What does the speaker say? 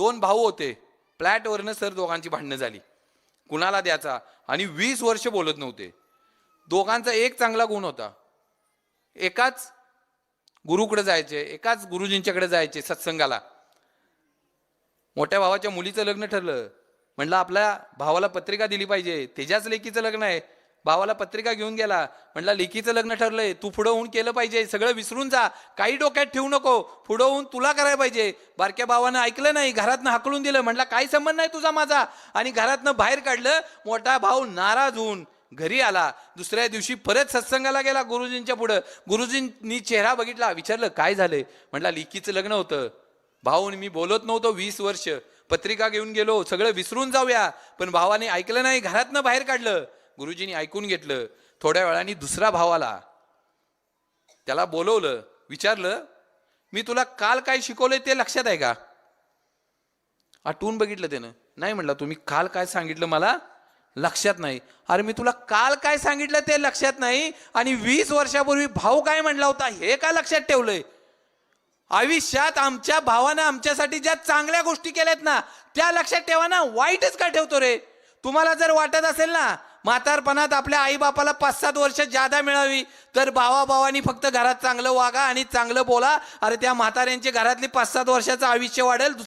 दोन भाऊ होते. फ्लॅटवरनं सर दोघांची भांडणं झाली. कुणाला द्यायचा? आणि वीस वर्ष बोलत नव्हते. दोघांचा एक चांगला गुण होता. एकाच गुरुकडे जायचे एकाच गुरुजींच्याकडे जायचे सत्संगाला. मोठ्या भावाच्या मुलीचं लग्न ठरलं. म्हणलं आपल्या भावाला पत्रिका दिली पाहिजे. त्याच्याच लेकीचं लग्न आहे. भावाला पत्रिका घेऊन गेला. म्हटला लेकीचं लग्न ठरलंय. तू पुढं होऊन केलं पाहिजे. सगळं विसरून जा. काही डोक्यात ठेवू नको. पुढं होऊन तुला करायला पाहिजे. बारक्या भावानं ऐकलं नाही. घरातनं हाकलून दिलं. म्हणला काही संबंध नाही तुझा माझा? आणि घरातनं बाहेर काढलं. मोठा भाऊ नाराज होऊन घरी आला. दुसऱ्या दिवशी परत सत्संगाला गेला गुरुजींच्या पुढं. गुरुजींनी चेहरा बघितला. विचारलं काय झालंय? म्हणला लिकीचं लग्न होतं. भाऊन मी बोलत नव्हतो वीस वर्ष. पत्रिका घेऊन गेलो. सगळं विसरून जाऊया. पण भावाने ऐकलं नाही. घरातनं बाहेर काढलं. गुरुजींनी ऐकून घेतलं थोड्या वेळाने दुसरा भाव आला. त्याला बोलवलं विचारलं मी तुला काल काय शिकवलंय ते लक्षात आहे का? आठवून बघितलं त्यानं. नाही म्हटलं तुम्ही काल काय सांगितलं मला लक्षात नाही. अरे मी तुला काल काय सांगितलं ते लक्षात नाही आणि वीस वर्षापूर्वी भाऊ काय म्हणला होता हे का लक्षात ठेवलंय? आयुष्यात आमच्या भावानं आमच्यासाठी ज्या चांगल्या गोष्टी केल्यात ना त्या लक्षात ठेवा ना वाईटच का ठेवतो रे? तुम्हाला जर वाटत असेल ना म्हातारपणात आपल्या आईबापाला पाच सात वर्ष जादा मिळावी. तर भावा भावानी फक्त घरात चांगलं वागा आणि चांगलं बोला. अरे त्या म्हाताऱ्यांची घरातली पाच सात वर्षाचं आयुष्य वाढेल.